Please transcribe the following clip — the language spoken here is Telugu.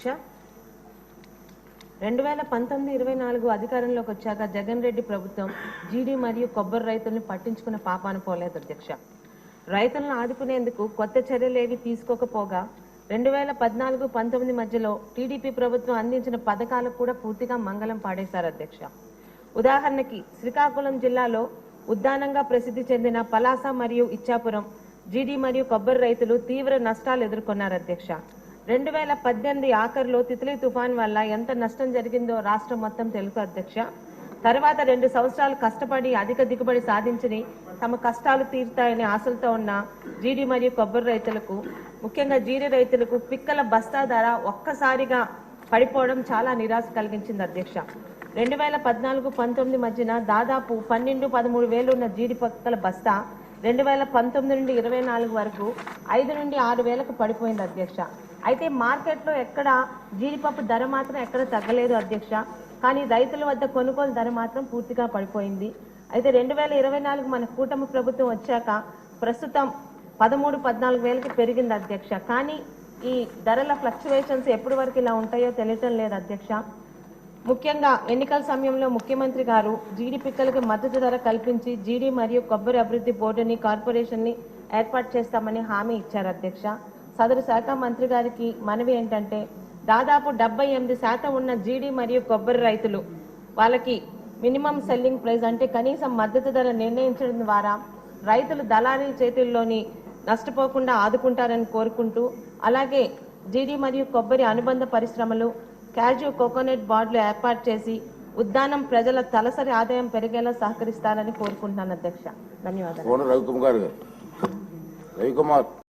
అధ్యక్ష. రెండు వేల పంతొమ్మిది ఇరవై నాలుగు అధికారంలోకి వచ్చాక జగన్ రెడ్డి ప్రభుత్వం జీడీ మరియు కొబ్బరి రైతుల్ని పట్టించుకున్న పాపాన పోలేదు అధ్యక్ష. రైతులను ఆదుకునేందుకు కొత్త చర్యలేవి తీసుకోకపోగా రెండు వేల పద్నాలుగు పంతొమ్మిది మధ్యలో టీడీపీ ప్రభుత్వం అందించిన పథకాలకు కూడా పూర్తిగా మంగళం పాడేశారు అధ్యక్ష. ఉదాహరణకి శ్రీకాకుళం జిల్లాలో ఉద్దానంగా ప్రసిద్ధి చెందిన పలాస మరియు ఇచ్చాపురం జీడీ మరియు కొబ్బరి రైతులు తీవ్ర నష్టాలు ఎదుర్కొన్నారు అధ్యక్ష. రెండు వేల పద్దెనిమిది ఆఖరులో తిత్లీ తుఫాన్ వల్ల ఎంత నష్టం జరిగిందో రాష్ట్రం మొత్తం తెలుగు అధ్యక్ష. తర్వాత రెండు సంవత్సరాలు కష్టపడి అధిక దిగుబడి సాధించని తమ కష్టాలు తీరుతాయనే ఆశలతో ఉన్న జీడి మరియు కొబ్బరి రైతులకు ముఖ్యంగా జీడి రైతులకు పిక్కల బస్తా ధర ఒక్కసారిగా పడిపోవడం చాలా నిరాశ కలిగించింది అధ్యక్ష. రెండు వేల పద్నాలుగు పంతొమ్మిది మధ్యన దాదాపు పన్నెండు పదమూడు వేలు ఉన్న జీడి పక్కల బస్తా రెండు వేల పంతొమ్మిది నుండి ఇరవై నాలుగు వరకు ఐదు నుండి ఆరు వేలకు పడిపోయింది అధ్యక్ష. అయితే మార్కెట్లో ఎక్కడ జీడిపప్పు ధర మాత్రం ఎక్కడ తగ్గలేదు అధ్యక్ష. కానీ రైతుల వద్ద కొనుగోలు ధర మాత్రం పూర్తిగా పడిపోయింది. అయితే రెండు వేల ఇరవై నాలుగు మన కూటమి ప్రభుత్వం వచ్చాక ప్రస్తుతం పదమూడు పద్నాలుగు వేలకి పెరిగింది అధ్యక్ష. కానీ ఈ ధరల ఫ్లక్చువేషన్స్ ఎప్పటి వరకు ఇలా ఉంటాయో తెలియటం లేదు అధ్యక్ష. ముఖ్యంగా ఎన్నికల సమయంలో ముఖ్యమంత్రి గారు జీడి పిక్కలకు మద్దతు ధర కల్పించి జీడి మరియు కొబ్బరి అభివృద్ధి బోర్డుని కార్పొరేషన్ని ఏర్పాటు చేస్తామని హామీ ఇచ్చారు అధ్యక్ష. సదరు శాఖ మంత్రి గారికి మనవి ఏంటంటే దాదాపు డెబ్బై ఎనిమిది శాతం ఉన్న జీడి మరియు కొబ్బరి రైతులు వాళ్ళకి మినిమం సెల్లింగ్ ప్రైస్ అంటే కనీసం మద్దతు ధర నిర్ణయించడం ద్వారా రైతులు దళారి చేతుల్లోని నష్టపోకుండా ఆదుకుంటారని కోరుకుంటూ అలాగే జీడి మరియు కొబ్బరి అనుబంధ పరిశ్రమలు క్యాజు కోకోనట్ బార్డులు ఏర్పాటు చేసి ఉద్దానం ప్రజల తలసరి ఆదాయం పెరిగేలా సహకరిస్తారని కోరుకుంటున్నాను అధ్యక్ష. ధన్యవాదాలు. రవికుమార్ గారు. రవికుమార్.